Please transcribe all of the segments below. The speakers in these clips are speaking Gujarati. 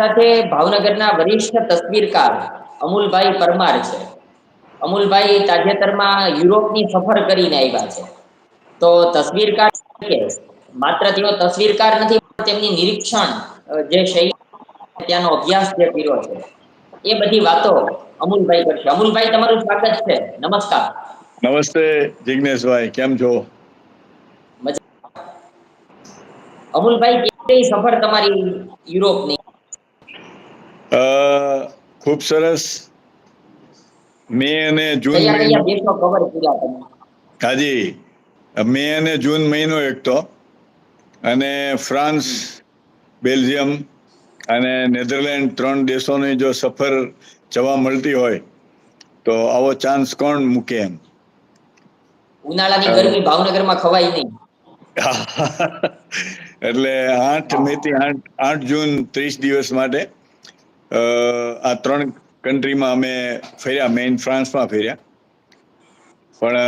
સાથે ભાવનગરના વરિષ્ઠ તસવીરકાર અમુલભાઈ પરમાર છે. અમુલભાઈ તાજેતરમાં યુરોપની સફર કરીને આવ્યા છે. તો તસવીરકાર માત્ર તેઓ તસવીરકાર નથી તેમની નિરીક્ષણ જે શૈલી ત્યાંનો અભ્યાસ જે કર્યો છે એ બધી વાતો અમુલભાઈ કરશે. અમુલભાઈ તમારું સ્વાગત છે. નમસ્કાર. નમસ્તે જિજ્ઞેશભાઈ કેમ છો? અમુલભાઈ કેવી સફર તમારી યુરોપની? ખૂબ સરસ. મે અને જૂન હાજી. મે અને જૂન મહિનો એક તો. અને ફ્રાન્સ બેલ્જિયમ અને નેધરલેન્ડ ત્રણ દેશોની જો સફર જવા મળતી હોય તો આવો ચાન્સ કોણ મૂકે એમ? ઉનાળાની ગરમી ભાવનગરમાં ખવાય નહીં. એટલે આઠ મે થી આઠ આઠ જૂન ત્રીસ દિવસ માટે આ ત્રણ કન્ટ્રીમાં અમે ફર્યા મેઇન ફ્રાન્સમાં ફર્યા. પણ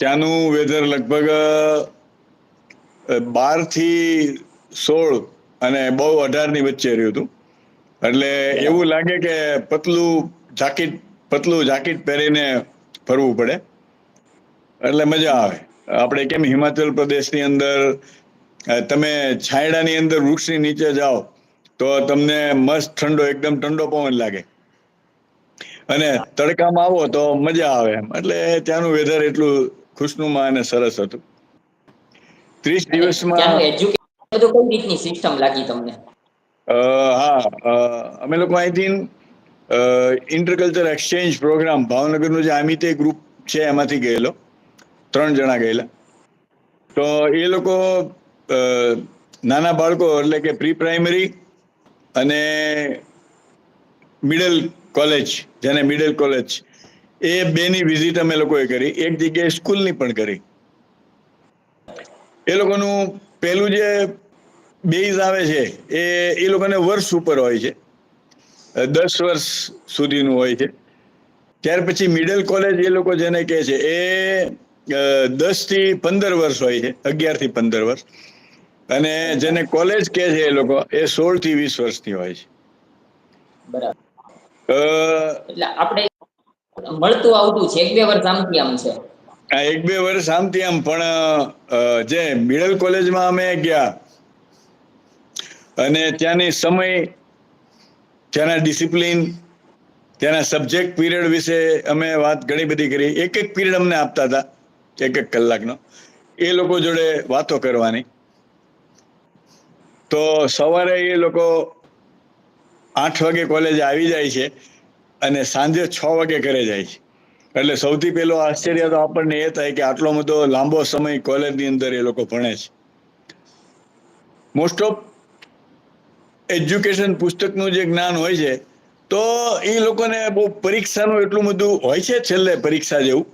ત્યાંનું વેધર લગભગ બારથી સોળ અને બહુ અઢારની વચ્ચે રહ્યું હતું. એટલે એવું લાગે કે પતલું જાકીટ પતલું જાકીટ પહેરીને ફરવું પડે. એટલે મજા આવે. આપણે કેમ હિમાચલ પ્રદેશની અંદર તમે છાંયડાની અંદર વૃક્ષની નીચે જાઓ તો તમને મસ્ત ઠંડો એકદમ ઠંડો પવન લાગે. અને તડકામાં આવો તો મજા આવે એમ. એટલે ત્યાંનું વેધર એટલું ખુશનુમા અને સરસ હતું. ત્રીસ દિવસમાં રીતની સિસ્ટમ લાગી તમને? અ, હા અમે લોકો અહીંથી ઇન્ટરકલ્ચર એક્સચેન્જ પ્રોગ્રામ ભાવનગરનું જે આમિતે ગ્રુપ છે એમાંથી ગયેલો. ત્રણ જણા ગયેલા. તો એ લોકો નાના બાળકો એટલે કે પ્રી પ્રાઇમરી અને મિડલ કોલેજ જેને મિડલ કોલેજ એ બેની વિઝિટ અમે લોકોએ કરી. એક જગ્યાએ સ્કૂલની પણ કરી. એ લોકોનું પહેલું જે બેઝ આવે છે, એ એ લોકોને વર્ષ ઉપર હોય છે. દસ વર્ષ સુધીનું હોય છે. ત્યાર પછી મિડલ કોલેજ એ લોકો જેને કહે છે, એ દસથી પંદર વર્ષ હોય છે, અગિયારથી પંદર વર્ષ. અને જેને કોલેજ કે છે એ લોકો એ સોળથી વીસ વર્ષની હોય છે. બરાબર. એટલે આપણે મળતું આવતું છે એક બે વર્ષ આમથી આમ છે. હા એક બે વર્ષ આમથી આમ પણ જે મિડલ કોલેજમાં અમે ગયા અને ત્યાંની સમય ત્યાંના ડિસિપ્લિન ત્યાંના સબ્જેક્ટ પીરિયડ વિશે અમે વાત ઘણી બધી કરી. એક એક પીરિયડ અમને આપતા હતા એક એક કલાકનો. એ લોકો જોડે વાતો કરવાની. તો સવારે એ લોકો આઠ વાગે કોલેજ આવી જાય છે અને સાંજે છ વાગે ઘરે જાય છે. એટલે સૌથી પહેલો આશ્ચર્ય તો આપણને એ થાય કે આટલો બધો લાંબો સમય કોલેજની અંદર એ લોકો ભણે છે. મોસ્ટ ઓફ એજ્યુકેશન પુસ્તકનું જે જ્ઞાન હોય છે તો એ લોકોને બહુ પરીક્ષાનું એટલું બધું હોય છે છેલ્લે પરીક્ષા જેવું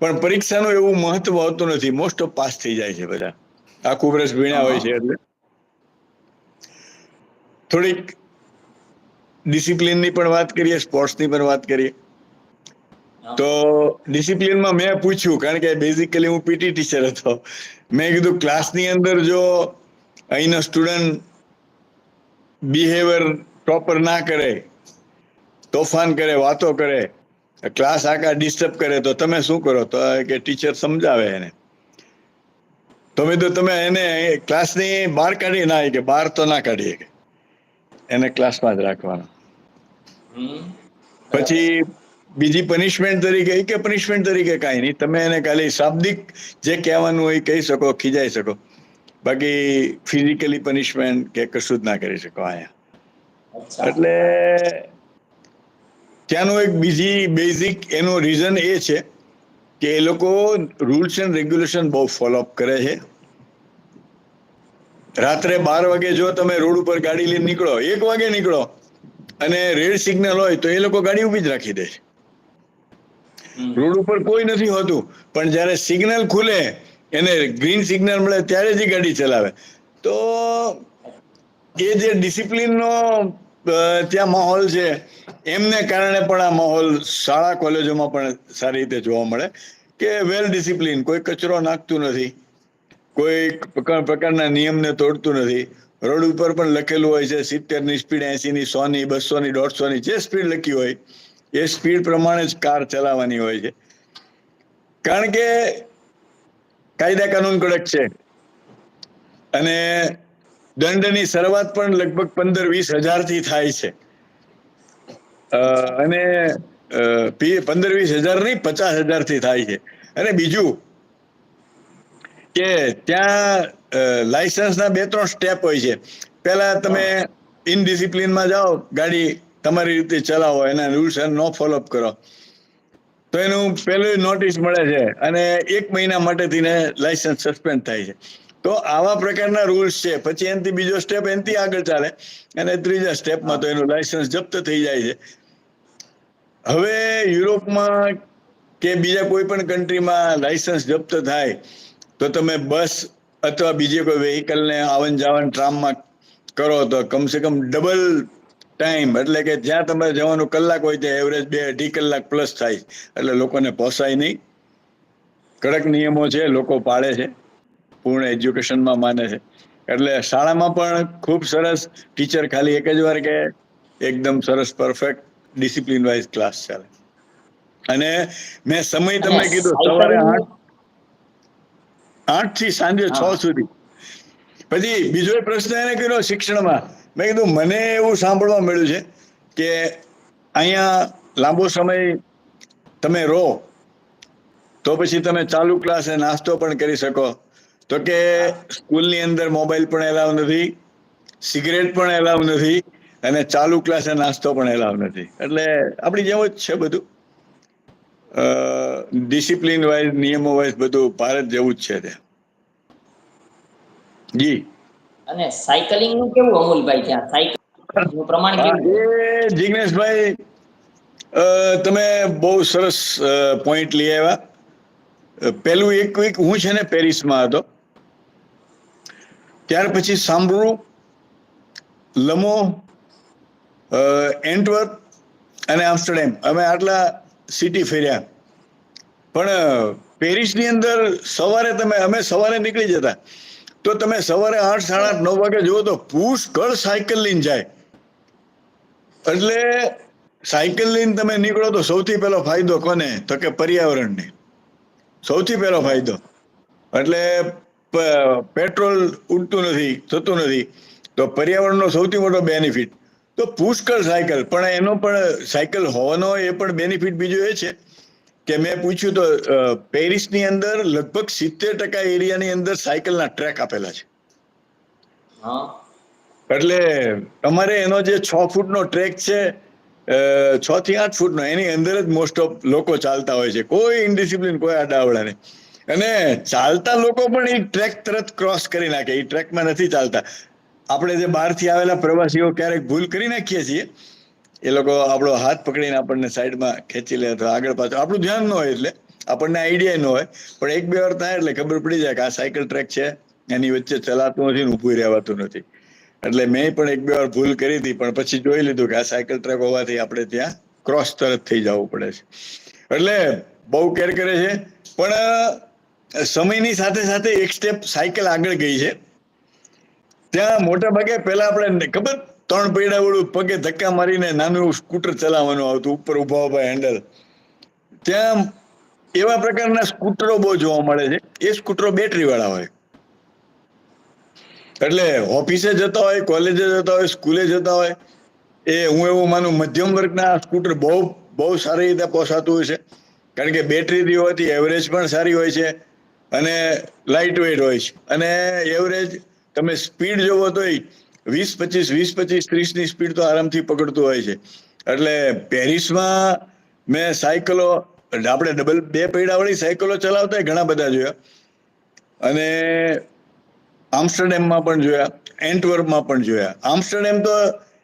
પણ પરીક્ષાનું એવું મહત્વ હોતું નથી. મોસ્ટ ઓફ પાસ થઈ જાય છે બધા. આખું વર્ષ ભીણ્યા હોય છે એટલે. થોડીક ડિસિપ્લિનની પણ વાત કરીએ સ્પોર્ટ્સની પણ વાત કરીએ. તો ડિસિપ્લિનમાં મેં પૂછ્યું કારણ કે બેઝિકલી હું પીટી ટીચર હતો. મેં કીધું ક્લાસની અંદર જો અહીંનો સ્ટુડન્ટ બિહેવિયર પ્રોપર ના કરે તોફાન કરે વાતો કરે ક્લાસ આખા ડિસ્ટર્બ કરે તો તમે શું કરો? તો કે ટીચર સમજાવે એને. તો મેં કીધું તમે એને ક્લાસની બહાર કાઢી ના કે બહાર તો ના કાઢીએ કે એને ક્લાસમાં જ રાખવાનો. પછી બીજી પનિશમેન્ટ તરીકે કે પનિશમેન્ટ તરીકે કાંઈ નહીં. તમે એને ખાલી શાબ્દિક જે કહેવાનું હોય કહી શકો ખીજાઈ શકો. બાકી ફિઝિકલી પનિશમેન્ટ કે કશું જ ના કરી શકો અહીંયા. એટલે ત્યાંનું એક બીજી બેઝિક એનું રીઝન એ છે કે એ લોકો રૂલ્સ એન્ડ રેગ્યુલેશન બહુ ફોલોઅપ કરે છે. રાત્રે બાર વાગે જો તમે રોડ ઉપર ગાડી લઈને નીકળો એક વાગે નીકળો અને રેડ સિગ્નલ હોય તો એ લોકો ગાડી ઊભી જ રાખી દે છે. રોડ ઉપર કોઈ નથી હોતું પણ જ્યારે સિગ્નલ ખુલે એને ગ્રીન સિગ્નલ મળે ત્યારે જ ગાડી ચલાવે. તો એ જે ડિસિપ્લિનનો ત્યાં માહોલ છે એમને કારણે પણ આ માહોલ શાળા કોલેજોમાં પણ સારી રીતે જોવા મળે કે વેલ ડિસિપ્લિન કોઈ કચરો નાખતું નથી. કોઈ પ્રકારના નિયમને તોડતું નથી. રોડ ઉપર પણ લખેલું હોય છે સિત્તેરની સ્પીડ એસી ની સો ની બસો ની દોઢસો ની જે સ્પીડ લખી હોય, એ સ્પીડ પ્રમાણે જ કાર ચલાવવાની હોય છે. કારણ કે કાયદા કાનૂન કડક છે. અને દંડની શરૂઆત પણ લગભગ પંદર વીસ હજારથી થાય છે. અને પંદર વીસ હજાર નહીં, પચાસ હજારથી થાય છે. અને બીજું કે ત્યાં લાયસન્સના બે ત્રણ સ્ટેપ હોય છે. પહેલા તમે ઇનડિસિપ્લિનમાં જાઓ ગાડી તમારી રીતે ચલાવો એના રૂલ્સ નો ફોલોઅપ કરો. તો એનું પહેલું નોટિસ મળે છે અને એક મહિના માટે થઈને લાયસન્સ સસ્પેન્ડ થાય છે. તો આવા પ્રકારના રૂલ્સ છે. પછી એનાથી બીજો સ્ટેપ એનાથી આગળ ચાલે અને ત્રીજા સ્ટેપમાં તો એનું લાયસન્સ જપ્ત થઈ જાય છે. હવે યુરોપમાં કે બીજા કોઈ પણ કન્ટ્રીમાં લાયસન્સ જપ્ત થાય તો તમે બસ અથવા બીજે કોઈ વેહિકલને આવન જાવન ટ્રામમાં કરો તો કમસે કમ ડબલ ટાઈમ એટલે કે જ્યાં તમારે જવાનું કલાક હોય ત્યાં એવરેજ બે અઢી કલાક પ્લસ થાય. એટલે લોકોને પોસાય નહીં. કડક નિયમો છે લોકો પાળે છે પૂર્ણ એજ્યુકેશનમાં માને છે. એટલે શાળામાં પણ ખૂબ સરસ ટીચર ખાલી એક જ વાર કે એકદમ સરસ પરફેક્ટ ડિસિપ્લિન વાઇઝ ક્લાસ ચાલે. અને મેં સમય તમને કીધું સવારે આઠ આઠથી સાંજે છ સુધી. પછી બીજો પ્રશ્ન એને કર્યો શિક્ષણમાં. મેં કીધું મને એવું સાંભળવા મળ્યું છે કે અહીંયા લાંબો સમય તમે રહો તો પછી તમે ચાલુ ક્લાસે નાસ્તો પણ કરી શકો. તો કે સ્કૂલની અંદર મોબાઈલ પણ એલાવ નથી સિગરેટ પણ એલાવ નથી અને ચાલુ ક્લાસે નાસ્તો પણ એલાવ નથી. એટલે આપણી જેમ જ છે બધું. ડિસિપ્લિન વાઇઝ નિયમો વાઇઝ બધું ભારત જેવું જ છે તે જી. અને સાયકલિંગનું કેવું અમૂલભાઈ ત્યાં? સાયકલનું પ્રમાણ કેવું? જિગ્નેશભાઈ તમે બહુ સરસ પોઈન્ટ લઈ આવ્યા. પહેલું પેલું એક વીક હું છે ને પેરિસમાં હતો. ત્યાર પછી સાંભળું લમો એન્ટવર્પ અને આમ્સ્ટરડેમ. અમે આટલા સિટી ફેર્યા. પણ પેરિસની અંદર સવારે તમે, અમે સવારે નીકળી જતા. તો તમે સવારે આઠ, સાડા આઠ, નવ વાગે જુઓ તો પુષ્કળ સાયકલ લઈને જાય. એટલે સાયકલ લઈને તમે નીકળો તો સૌથી પહેલો ફાયદો કોને? તો કે પર્યાવરણને. સૌથી પહેલો ફાયદો. એટલે પેટ્રોલ ઉડતું નથી, થતું નથી. તો પર્યાવરણનો સૌથી મોટો બેનિફિટ. તો પુષ્કળ સાયકલ. પણ એનો પણ સાયકલ હોવાનો એ પણ બેનિફિટ બીજો એ છે કે મેં પૂછ્યું તો પેરિસની અંદર લગભગ સિત્તેર ટકા એરિયાની અંદર સાયકલના ટ્રેક આપેલા છે. એટલે તમારે એનો જે છ ફૂટનો ટ્રેક છે છ થી આઠ ફૂટનો એની અંદર જ મોસ્ટ ઓફ લોકો ચાલતા હોય છે. કોઈ ઇનડિસિપ્લિન કોઈ આડાવડા નહીં અને ચાલતા લોકો પણ એ ટ્રેક તરત ક્રોસ કરી નાખે. એ ટ્રેકમાં નથી ચાલતા. આપણે જે બહારથી આવેલા પ્રવાસીઓ ક્યારેક ભૂલ કરી નાખીએ છીએ, એ લોકો આપણો હાથ પકડીને આપણને સાઈડમાં ખેંચી લે અથવા આગળ પાછળ. આપણું ધ્યાન ન હોય એટલે, આપણને આઈડિયા ન હોય. પણ એક બે વાર થાય એટલે ખબર પડી જાય કે આ સાયકલ ટ્રેક છે, એની વચ્ચે ચલાતું નથી ને ઊભું રહેવાતું નથી. એટલે મેં પણ એક બે વાર ભૂલ કરી હતી, પણ પછી જોઈ લીધું કે આ સાયકલ ટ્રેક હોવાથી આપણે ત્યાં ક્રોસ તરત થઈ જવું પડે છે. એટલે બહુ કેર કરે છે. પણ સમયની સાથે સાથે એક સ્ટેપ સાયકલ આગળ ગઈ છે. ત્યાં મોટા ભાગે પહેલા આપણે ખબર? ત્રણ પૈડા વાળું પગે ધક્કા મારીને નાનું સ્કૂટર ચલાવવાનું આવતું, ઉપર ઊભા ઊભા હેન્ડલ ત્યાં એવા પ્રકારના સ્કૂટરો બહુ જોવા મળે છે. એ સ્કૂટરો બેટરી વાળા હોય. એટલે ઓફિસે જતા હોય, કોલેજે જતા હોય, સ્કૂલે જતા હોય, એ હું એવું માનું મધ્યમ વર્ગના સ્કૂટર બહુ બહુ સારી રીતે પોસાતું હોય છે. કારણ કે બેટરી હોવાથી એવરેજ પણ સારી હોય છે અને લાઇટ વેઇટ હોય છે. અને એવરેજ તમે સ્પીડ જોવો તો વીસ, પચીસ વીસ, પચીસ, ત્રીસની સ્પીડ તો આરામથી પકડતું હોય છે. એટલે પેરિસમાં મેં સાયકલો, આપણે ડબલ, બે પૈડાવાળી સાયકલો ચલાવતા ઘણા બધા જોયા. અને આમ્સ્ટરડેમમાં પણ જોયા, એન્ટવર્પમાં પણ જોયા. આમ્સ્ટરડેમ તો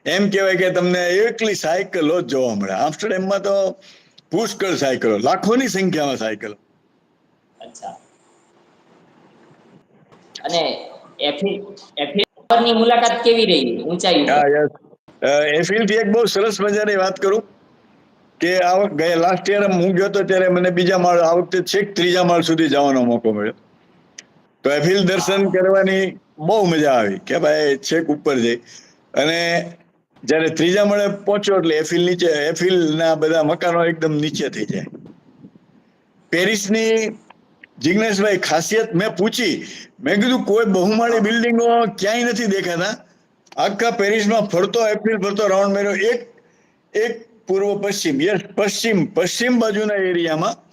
એમ કહેવાય કે તમને એકલી સાયકલો જ જોવા મળે. આમ્સ્ટરડેમમાં તો પુષ્કળ સાયકલો, લાખોની સંખ્યામાં સાયકલો. અચ્છા. અને એફિલ એફિલ મુલાકાત કેવી રહી? ઊંચાઈ ઉપર? હા, યસ. એફિલથી એક બહુ સરસ મજાની વાત કરું કે આ ગયા લાસ્ટ યર હું ગયો તો ત્યારે મને બીજા માળ, આ વખતે છેક ત્રીજા માળ સુધી જવાનો મોકો મળ્યો. તો એફિલ દર્શન કરવાની બહુ મજા આવી કે ભાઈ છેક ઉપર જઈ. અને જ્યારે ત્રીજા માળે પહોંચ્યો એટલે એફિલ નીચે એફિલના બધા મકાનો એકદમ નીચે થઈ જાય. પેરિસની જિગ્નેશભાઈ, ખાસિયત મેં પૂછી. મેં કીધું, કોઈ બહુમાળી બિલ્ડિંગો ક્યાંય નથી દેખાતા. આખા પેરિસમાં ફરતો, એપ્રિલ ફરતો, રાઉન્ડ મેળ્યો. એક એક પૂર્વ પશ્ચિમ, યસ, પશ્ચિમ પશ્ચિમ બાજુના એરિયામાં.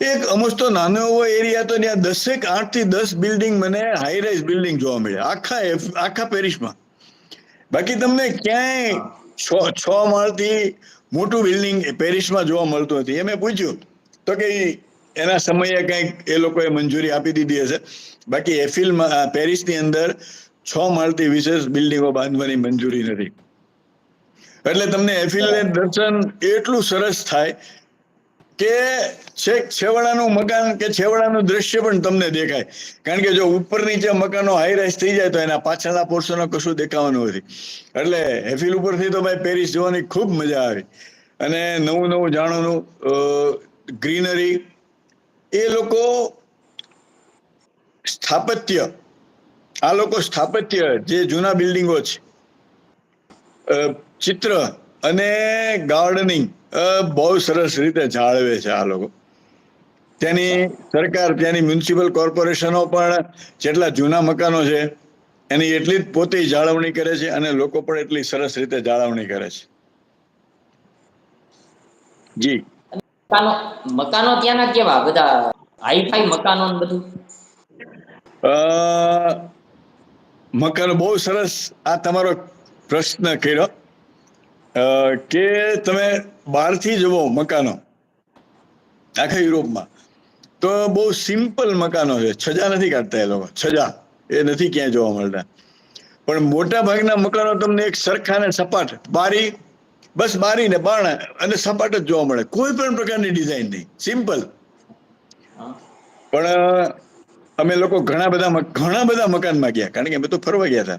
એક અમસ્તો નાનો એવો એરિયા તો ત્યાં દસેક આઠથી દસ બિલ્ડિંગ મને હાઈ રાઇઝ બિલ્ડિંગ જોવા મળે આખા આખા પેરિસમાં. બાકી તમને ક્યાંય છ છ માળથી મોટું બિલ્ડિંગ પેરિસમાં જોવા મળતું નથી. એ મેં પૂછ્યું. તો કે એના સમયે કંઈક એ લોકોએ મંજૂરી આપી દીધી હશે. બાકી એફિલમાં પેરિસની અંદર છ માળથી વિશેષ બિલ્ડિંગો બાંધવાની મંજૂરી નથી. એટલે તમને એફિલને દર્શન એટલું સરસ થાય કે છેક છેવાડાનું મકાન કે છેવાડાનું દ્રશ્ય પણ તમને દેખાય. કારણ કે જો ઉપર નીચે મકાનો હાઈ થઈ જાય તો એના પાછળના પોર્શનો કશું દેખાવાનું નથી. એટલે હેફિલ ઉપરથી તો ભાઈ પેરિસ જોવાની ખૂબ મજા આવી. અને નવું નવું જાણવાનું ગ્રીનરી એ લોકો સ્થાપત્ય, આ લોકો સ્થાપત્ય જે જૂના બિલ્ડિંગો છે ચિત્ર અને ગાર્ડનિંગ બહુ સરસ રીતે જાળવે છે આ લોકો. તેની સરકાર ત્યાંની મ્યુનિસિપલ કોર્પોરેશનો પણ જેટલા જૂના મકાનો છે, એની એટલી જ પોતે જાળવણી કરે છે અને લોકો પણ એટલી સરસ રીતે જાળવણી કરે છે. જી. મકાનો મકાનો ત્યાંના કેવા? બધા હાઈફાઈ મકાનો ને બધું? મકાનો બહુ સરસ આ તમારો પ્રશ્ન કર્યો. કે તમે બહારથી જુઓ મકાનો, આખા યુરોપમાં, તો બહુ સિમ્પલ મકાનો છે. છજા નથી કાઢતા એ લોકો. છજા. એ નથી ક્યાંય જોવા મળતા. પણ મોટા ભાગના મકાનો તમને એક સરખા ને સપાટ, બારી બસ બારી ને બારણા અને સપાટ જ જોવા મળે. કોઈ પણ પ્રકારની ડિઝાઇન નહીં. સિમ્પલ. પણ અમે લોકો ઘણા બધા ઘણા બધા મકાનમાં ગયા. કારણ કે અમે તો ફરવા ગયા હતા.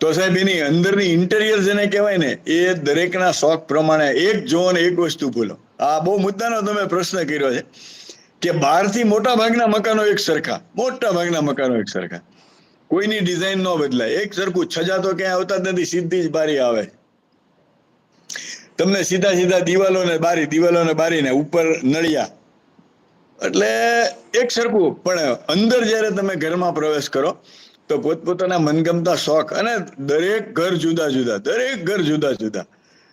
તો સાહેબ, એની અંદરની ઇન્ટેરિયર જેને કહેવાય ને, એ દરેકના શોખ પ્રમાણે એક જોવો ને એક વસ્તુ ભૂલો. આ બહુ મુદ્દાનો તમે પ્રશ્ન કર્યો છે કે બહારથી મોટા ભાગના મકાનો એક સરખા. મોટા ભાગના મકાનો એક સરખા. કોઈની ડિઝાઇન ન બદલાય. એક સરખું છજા તો ક્યાંય આવતા જ નથી. સીધી જ બારી આવે. તમને સીધા સીધા દિવાલો ને બારી દિવાલો ને બારી ને ઉપર નળિયા. એટલે એક સરખું, પણ અંદર જ્યારે તમે ઘરમાં પ્રવેશ કરો, તો પોતપોતાના મનગમતા શોખ અને દરેક ઘર જુદા જુદા, દરેક ઘર જુદા જુદા.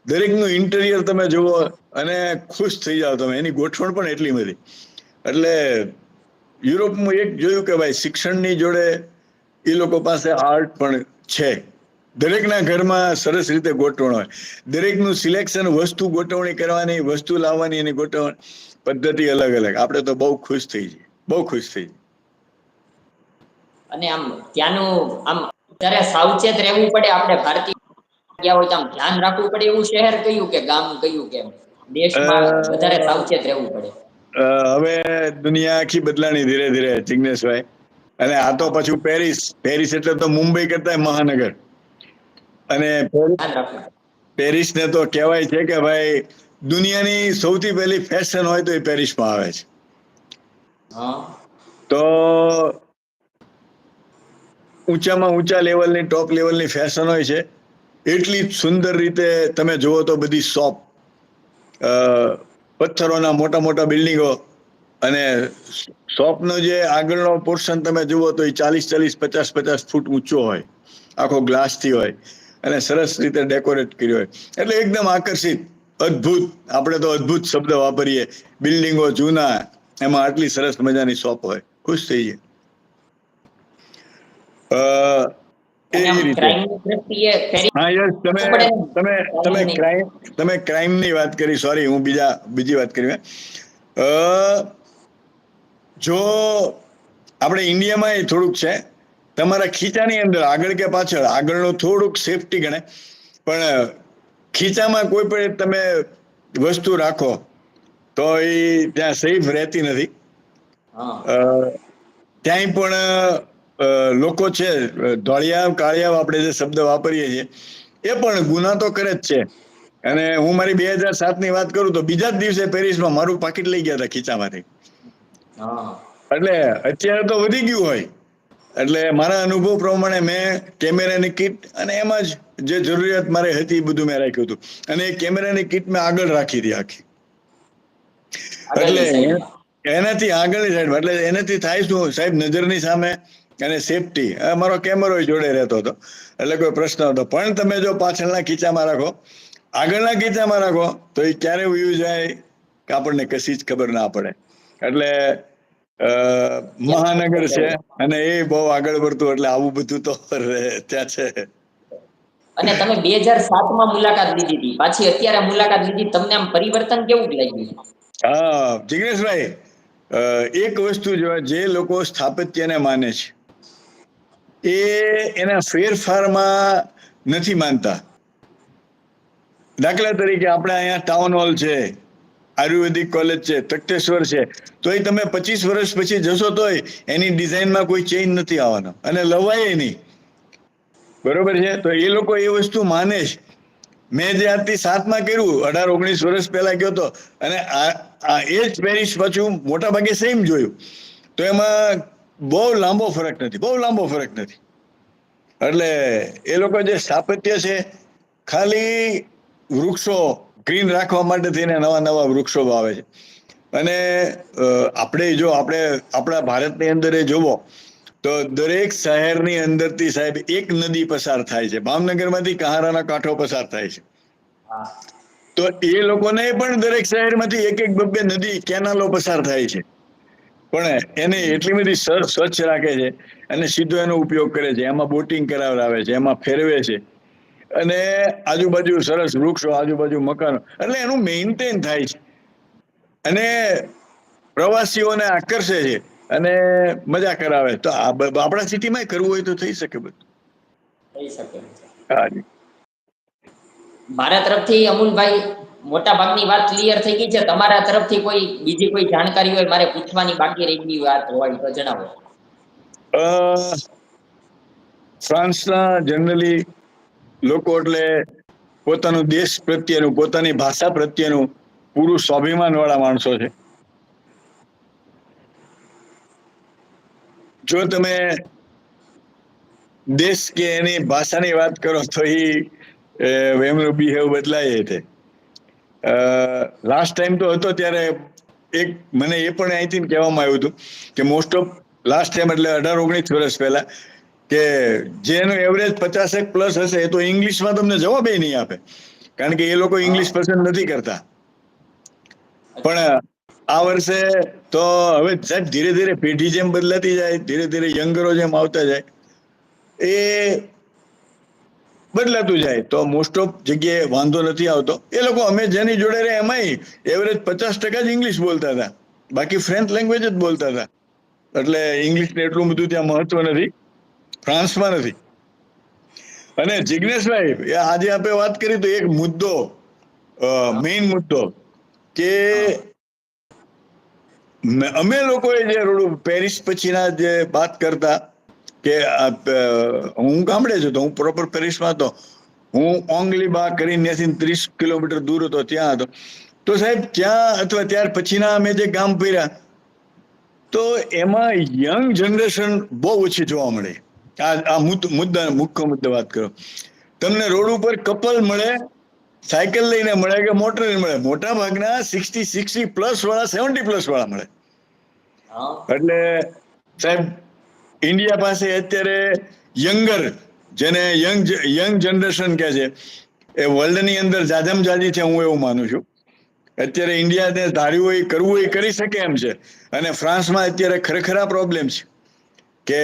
દરેકનું ઇન્ટેરિયર તમે જુઓ અને ખુશ થઈ જાઓ તમે. એની ગોઠવણ પણ એટલી બધી. એટલે યુરોપમાં એક જોયું કે ભાઈ શિક્ષણની જોડે એ લોકો પાસે આર્ટ પણ છે. દરેકના ઘરમાં સરસ રીતે ગોઠવણ હોય. દરેકનું સિલેક્શન વસ્તુ ગોઠવણી કરવાની વસ્તુ લાવવાની એની ગોઠવણ પદ્ધતિ અલગ અલગ. આપણે તો બહુ ખુશ થઈ જઈએ. બહુ ખુશ થઈ જઈએ. અને આમ ત્યાંનું આમ ત્યારે સાવચેત રહેવું પડે આપણે ભારતીય ગયા હોય તો આમ ધ્યાન રાખવું પડે એવું શહેર કયું કે ગામ કયું કે દેશમાં વધારે સાવચેત રહેવું પડે. હવે દુનિયા આખી બદલાણી ધીરે ધીરે જિગ્નેશભાઈ. અને આ તો પાછું પેરિસ. પેરિસ એટલે તો મુંબઈ કરતા મહાનગર. અને પેરિસ. પેરિસને તો કહેવાય છે કે ભાઈ દુનિયાની સૌથી પહેલી ફેશન હોય તો એ પેરિસમાં આવે છે. તો ઊંચામાં ઊંચા લેવલની ટોપ લેવલની ફેશન હોય છે. એટલી સુંદર રીતે તમે જુઓ તો બધી શોપ પથ્થરોના મોટા મોટા બિલ્ડિંગો અને શોપનો જે આગળનો પોર્શન તમે જુઓ તો એ ચાલીસ ચાલીસ પચાસ પચાસ ફૂટ ઊંચો હોય. આખો ગ્લાસથી હોય. અને સરસ રીતે ડેકોરેટ કર્યો હોય. એટલે એકદમ આકર્ષિત અદ્ભુત આપણે તો અદ્ભુત શબ્દ વાપરીએ. બિલ્ડિંગો જૂના એમાં આટલી સરસ મજાની શોપ હોય. ખુશ થઈ યસ તમે તમે તમે ક્રાઇમ તમે ક્રાઇમની વાત કરી સોરી હું બીજા બીજી વાત કરી અ, જો આપણે ઇન્ડિયામાં એ થોડુંક છે તમારા ખીચાની અંદર આગળ કે પાછળ આગળનું થોડુંક સેફટી ગણે. પણ ખીચામાં કોઈ પણ તમે વસ્તુ રાખો તો એ ત્યાં સેફ રહેતી નથી. ત્યાંય પણ લોકો છે ધોળિયા કાળિયા આપણે જે શબ્દ વાપરીએ છીએ એ પણ ગુના તો કરે જ છે. અને હું મારી બે હજાર સાતની વાત કરું તો બીજા જ દિવસે પેરિસમાં મારું પાકીટ લઈ ગયા હતા ખીચામાંથી. હા. એટલે અત્યારે તો વધી ગયું હોય. એટલે મારા અનુભવ પ્રમાણે મેં કેમેરાની કીટ અને એમાં જ જે જરૂરિયાત મારે હતી એ બધું મેં રાખ્યું હતું. અને એ કેમેરાની કીટ મેં આગળ રાખી હતી આખી. એટલે એનાથી આગળની સાઈડ એટલે એનાથી થાય શું? સાહેબ નજરની સામે અને સેફટી. મારો કેમેરો જોડે રહેતો હતો. એટલે કોઈ પ્રશ્ન હતો. પણ તમે જો પાછળના ખીચામાં રાખો આગળના ખીચામાં રાખો તો એ ક્યારે વ્યૂ જાય કે આપણને કશી જ ખબર ના પડે. એટલે મહાનગર છે અને એ બહુ આગળ પડતું એટલે આવું બધું તો ત્યાં છે. અને તમે બે હજાર સાતમાં મુલાકાત લીધી હતી. પાછી અત્યારે મુલાકાત લીધી તમને આમ પરિવર્તન કેવું લાગ્યું? હા જિગ્નેશભાઈ એક વસ્તુ જો જે લોકો સ્થાપત્યને માને છે એ એના ફેરફારમાં નથી માનતા. દાખલા તરીકે આપણે અહીંયા ટાઉન હોલ છે. આયુર્વેદિક કોલેજ છે તકતેશ્વર છે. તો એ તમે પચીસ વર્ષ પછી જશો તોય એની ડિઝાઇનમાં કોઈ ચેન્જ નથી આવવાનો. અને લવાય નહીં. બરોબર છે? તો એ લોકો એ વસ્તુ માને છે મેં જે આજથી સાતમાં કર્યું, અઢાર, ઓગણીસ વર્ષ પહેલા ગયો હતો અને આ એ જ પેરિસ પાછું મોટા ભાગે સેમ જોયું. તો એમાં બહુ લાંબો ફરક નથી, બહુ લાંબો ફરક નથી. એટલે એ લોકો જે સ્થાપત્ય છે, ખાલી વૃક્ષો ગ્રીન રાખવા માટે થઈને નવા નવા વૃક્ષો વાવે છે. અને આપણે જો આપણે આપણા ભારતની અંદર એ જોવો તો દરેક શહેરની અંદરથી સાહેબ એક નદી પસાર થાય છે. ભાવનગરમાંથી કહારાના કાંઠો પસાર થાય છે. તો એ લોકોને પણ દરેક શહેરમાંથી એક એક બબ્બે નદી કેનાલો પસાર થાય છે. પણ એને એટલી બધી સ્વ- સ્વચ્છ રાખે છે અને સીધો એનો ઉપયોગ કરે છે. એમાં બોટિંગ કરાવડાવે છે. એમાં ફેરવે છે. અને આજુબાજુ સરસ વૃક્ષો આજુબાજુ મકાનો. એટલે એનું મેઇન્ટેન થાય છે. અને પ્રવાસીઓને આકર્ષે છે. અને મજા કરાવે. તો આપણા સિટીમાં કરવું હોય તો થઈ શકે બધું. થઈ શકે. મારા તરફથી અમુલભાઈ મોટા ભાગની વાત ક્લિયર થઈ ગઈ છે. તમારા તરફથી કોઈ બીજી કોઈ જાણકારી હોય મારે પૂછવાની બાકી રહી ગઈ વાત હોય તો જણાવો. અ, ફ્રાન્સના જનરલી લોકો એટલે પોતાનું દેશ પ્રત્યેનું, પોતાની ભાષા પ્રત્યેનું પૂરું સ્વાભિમાન વાળા માણસો છે. જો તમે દેશ કે એની ભાષાની વાત કરો તો એ એમનું બિહેવ બદલાય છે. લાસ્ટ ટાઈમ તો હતો ત્યારે એક મને એ પણ અહીંથી કહેવામાં આવ્યું હતું કે મોસ્ટ ઓફ લાસ્ટ ટાઈમ એટલે અઢાર ઓગણીસ વર્ષ પહેલા કે જેનું એવરેજ પચાસેક પ્લસ હશે એ તો ઇંગ્લિશમાં તમને જવાબ એ નહીં આપે. કારણ કે એ લોકો ઇંગ્લિશ પસંદ નથી કરતા. પણ આ વર્ષે તો હવે સાહેબ ધીરે ધીરે પેઢી જેમ બદલાતી જાય ધીરે ધીરે યંગરો જેમ આવતા જાય એ બદલાતું જાય. તો મોસ્ટ ઓફ જગ્યાએ વાંધો નથી આવતો. એ લોકો અમે જેની જોડે રહે એમાંય એવરેજ પચાસ ટકા જ ઇંગ્લિશ બોલતા હતા. બાકી ફ્રેન્ચ લેંગ્વેજ જ બોલતા હતા. એટલે ઇંગ્લિશને એટલું બધું ત્યાં મહત્વ નથી. ફ્રાન્સમાં નથી. અને જિગ્નેશભાઈ એ આજે આપણે વાત કરી તો એક મુદ્દો મેઇન મુદ્દો કે અમે લોકોએ જે રોડ પેરિસ પછીના જે વાત કરતા કે હું ગામડે જ હતો હું પ્રોપર પેરિસમાં હતો. હું ઓંગલી બા કરીને ત્યાંથી ત્રીસ કિલોમીટર દૂર હતો, ત્યાં હતો. તો સાહેબ, ત્યાં અથવા ત્યાર પછીના અમે જે ગામ ફર્યા તો એમાં યંગ જનરેશન બહુ ઓછી જોવા મળે. આ આ મુદ્દ- મુખ્ય મુદ્દો વાત કરો. તમને રોડ ઉપર કપલ મળે સાયકલ લઈને મળે કે મોટર લઈને મળે? મોટા ભાગના સિક્સટી સિક્સટી પ્લસ વાળા સેવન્ટી પ્લસ વાળા મળે. એટલે સાહેબ ઇન્ડિયા પાસે અત્યારે યંગર જેને યંગ યંગ જનરેશન કહે છે એ વર્લ્ડની અંદર જાજમ જાજી છે હું એવું માનું છું. અત્યારે ઇન્ડિયાને ધાર્યું હોય કરવું હોય કરી શકે એમ છે. અને ફ્રાન્સમાં અત્યારે ખરેખર પ્રોબ્લેમ છે. કે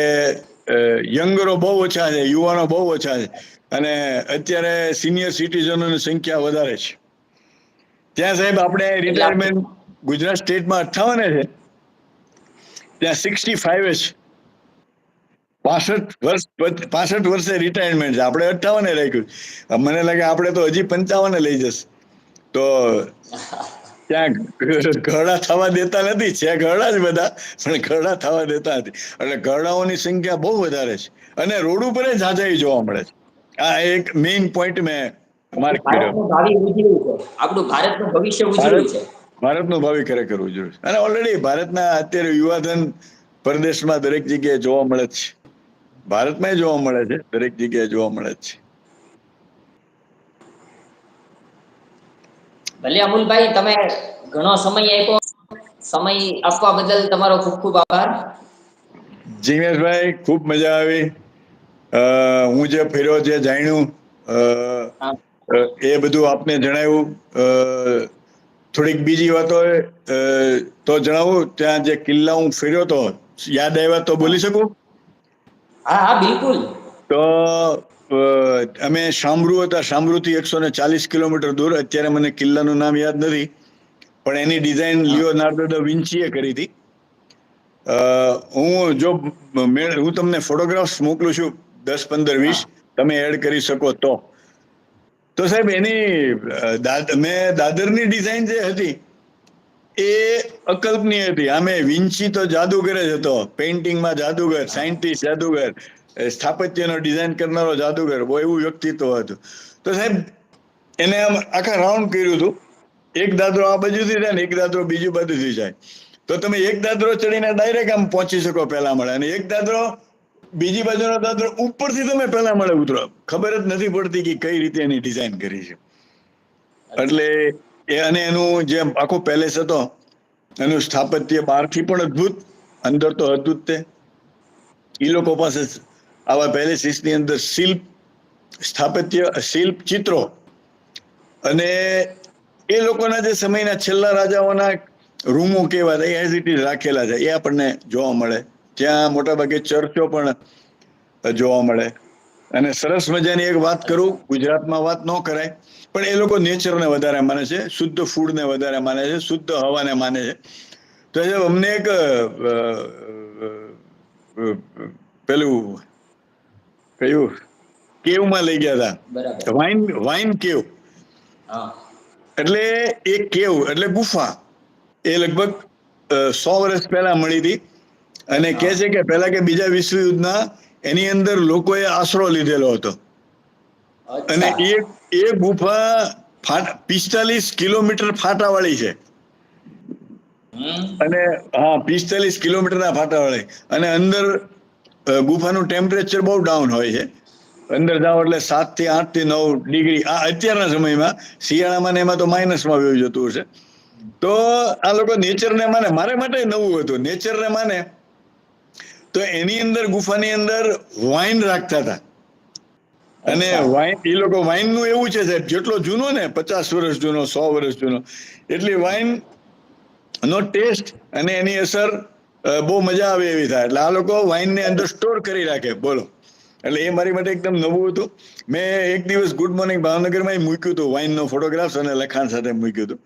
યંગરો બહુ ઓછા છે યુવાનો બહુ ઓછા છે. અને અત્યારે સિનિયર સિટીઝનોની સંખ્યા વધારે છે. ત્યાં સાહેબ આપણે રિટાયરમેન્ટ ગુજરાત સ્ટેટમાં અઠાવન છે. ત્યાં સિક્સટી ફાઈવ છે. પાસઠ વર્ષ પાસઠ વર્ષે રિટાયરમેન્ટ છે. આપણે અઠ્ઠાવને રાખ્યું મને લાગે આપણે તો હજી પંચાવને લઈ જશે. તો ત્યાં ઘરડા થવા દેતા નથી. છે ઘરડા જ બધા પણ ઘરડા થવા દેતા નથી. એટલે ઘરડાઓની સંખ્યા બહુ વધારે છે. અને રોડ ઉપર જ ઝાઝાઈ જોવા મળે છે. આ એક મેઇન પોઈન્ટ મેં માર્ક કર્યો. આપણું ભારતનું ભવિષ્ય ઉજળું છે. ભારતનું ભાવિ ખરેખર ઉજળું છે. અને ઓલરેડી ભારતના અત્યારે યુવાધન પરદેશમાં દરેક જગ્યાએ જોવા મળે છે. ભારતમાં જોવા મળે છે. દરેક જગ્યાએ જોવા મળે છે. ભલે અમુલભાઈ તમે ઘણો સમય આપ્યો. સમય આપવા બદલ તમારો ખૂબ ખૂબ આભાર. જીમેશભાઈ ખૂબ મજા આવી. હું જે ફેર્યો જે જાણ્યું એ બધું આપને જણાવ્યું. થોડીક બીજી વાતો તો જણાવું. ત્યાં જે કિલ્લા હું ફેર્યો તો યાદ આવ્યા તો બોલી શકું? હા હા બિલકુલ. તો અમે શામરુ હતા શામરુથી એકસો ને ચાલીસ કિલોમીટર દૂર. અત્યારે મને કિલ્લાનું નામ યાદ નથી પણ એની ડિઝાઇન લિયોનાર્ડો ડા વિન્ચીએ કરી હતી. હું જો હું તમને ફોટોગ્રાફ્સ મોકલું છું દસ પંદર વીસ તમે એડ કરી શકો તો. તો સાહેબ એની મેં દાદરની ડિઝાઇન જે હતી એ અકલ્પનીય હતી. આમે વિન્ચી તો જાદુગર જ હતો. પેઇન્ટિંગમાં જાદુગર સાયન્ટિસ્ટ જાદુગર. સ્થાપત્યનો ડિઝાઇન કરનારો જાદુગર, બહુ એવું વ્યક્તિત્વ હતું. તો સાહેબ, એને આમ આખા રાઉન્ડ કર્યું હતું. એક દાદરો આ બાજુથી જાય ને એક દાદરો બીજી બાજુથી જાય. તો તમે એક દાદરો ચડીને ડાયરેક્ટ આમ પહોંચી શકો પહેલા મળે. અને એક દાદરો બીજી બાજુનો દાદરો ઉપરથી તમે પહેલા મળે ઉતરો. ખબર જ નથી પડતી કે કઈ રીતે એની ડિઝાઇન કરી છે. એટલે એ અને એનું જે આખો પેલેસ હતો, એનું સ્થાપત્ય બહારથી પણ અદ્ભુત, અંદર તો હતું જ તે. એ લોકો પાસે આવા પેલેસીસની અંદર શિલ્પ સ્થાપત્ય, શિલ્પ ચિત્રો અને એ લોકોના જે સમયના છેલ્લા રાજાઓના રૂમો કેવા એઝ ઇટ ઇઝ રાખેલા છે, એ આપણને જોવા મળે. ત્યાં મોટાભાગે ચર્ચો પણ જોવા મળે. અને સરસ મજાની એક વાત કરું, ગુજરાતમાં વાત ન કરાય, પણ એ લોકો નેચરને વધારે માને છે, શુદ્ધ ફૂડને વધારે માને છે, શુદ્ધ હવાને માને છે. તો અમને એક પેલું કયું? કેવમાં લઈ ગયા હતા વાઇન વાઇન કેવ. એટલે એ કેવ એટલે ગુફા. એ લગભગ સો વર્ષ પહેલા મળી હતી. અને કહે છે કે પહેલા કે બીજા વિશ્વયુદ્ધના એની અંદર લોકોએ આશરો લીધેલો હતો. અને એ એ ગુફા પિસ્તાલીસ કિલોમીટર ફાટાવાળી છે. અને હા પિસ્તાલીસ કિલોમીટરના ફાટાવાળી. અને અંદર ગુફાનું ટેમ્પરેચર બહુ ડાઉન હોય છે. અંદર જાઓ એટલે સાતથી આઠથી નવ ડિગ્રી આ અત્યારના સમયમાં શિયાળામાં ને એમાં તો માઇનસમાં વયું જતું હશે. તો આ લોકો નેચરને માને મારે માટે નવું હતું. નેચરને માને તો એની અંદર ગુફાની અંદર વાઇન રાખતા હતા. અને વાઇન એ લોકો વાઇનનું એવું છે સાહેબ જેટલો જૂનો ને પચાસ વર્ષ જૂનો સો વર્ષ જૂનો એટલી વાઇન નો ટેસ્ટ અને એની અસર બહુ મજા આવે એવી થાય. એટલે આ લોકો વાઇન ને અંદર સ્ટોર કરી રાખે. બોલો. એટલે એ મારી માટે એકદમ નવું હતું. મેં એક દિવસ ગુડ મોર્નિંગ ભાવનગરમાં મૂક્યું હતું વાઇનનો ફોટોગ્રાફ્સ અને લખાણ સાથે મૂક્યું હતું.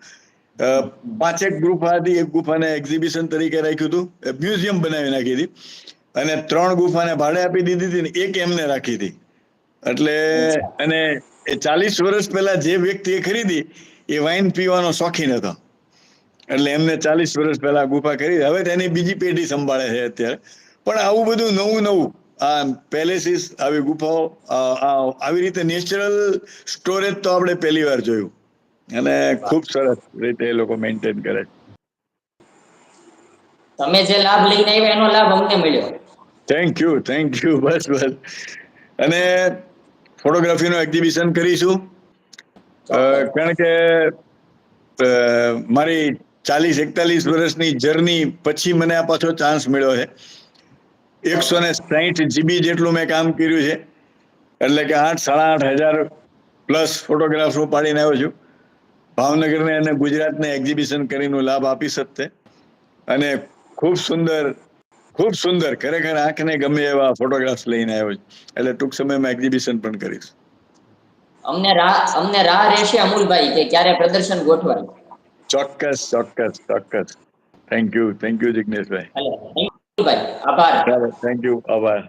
પાંચેક ગુફા હતી એક ગુફાને એક્ઝિબિશન તરીકે રાખ્યું હતું. મ્યુઝિયમ બનાવી નાખી હતી. અને ત્રણ ગુફાને ભાડે આપી દીધી હતી ને એક એમને રાખી હતી. એટલે અને એ ચાલીસ વર્ષ પહેલા જે વ્યક્તિએ ખરીદી એ વાઇન પીવાનો શોખીન હતો. એટલે એમને ચાલીસ વર્ષ પહેલા ગુફા કરી. હવે તેની બીજી પેઢી સંભાળે છે અત્યારે. પણ આવું બધું નવું નવું આ પેલેસીસ આવી ગુફાઓ આવી રીતે નેચરલ સ્ટોરેજ તો આપણે પહેલી વાર જોયું. અને ખૂબ સરસ રીતે એ લોકો મેન્ટેન કરે છે. તમે જે લાભ લઈને આવ્યા એનો લાભ અમને મળ્યો. થેન્ક યુ થેન્ક યુ બસ બસ. અને ફોટોગ્રાફીનું એક્ઝિબિશન કરીશું. કારણ કે મારી ચાલીસ એકતાલીસ વર્ષની જર્ની પછી મને આ પાછો ચાન્સ મળ્યો છે. એકસો ને સાહીઠ જીબી જેટલું મેં કામ કર્યું છે. એટલે કે આઠ, સાડા આઠ હજાર પ્લસ ફોટોગ્રાફ્સ હું પાડીને આવ્યો છું. ભાવનગરને અને ગુજરાતને એક્ઝિબિશન કરીને લાભ આપી શકતે. અને ખૂબ સુંદર ખૂબ સુંદર, ખરેખર આંખને ગમે એવા ફોટોગ્રાફ્સ લઈને આવ્યો છું. એટલે ટૂંક સમયમાં એક્ઝિબિશન પણ કરીશ. અમને રાહ અમને રાહ રહેશે અમુલભાઈ, કે ક્યારે પ્રદર્શન ગોઠવાય. ચોક્કસ ચોક્કસ ચોક્કસ. થેન્ક યુ થેન્ક યુ જિગ્નેશભાઈ. આભાર. થેન્ક યુ આભાર.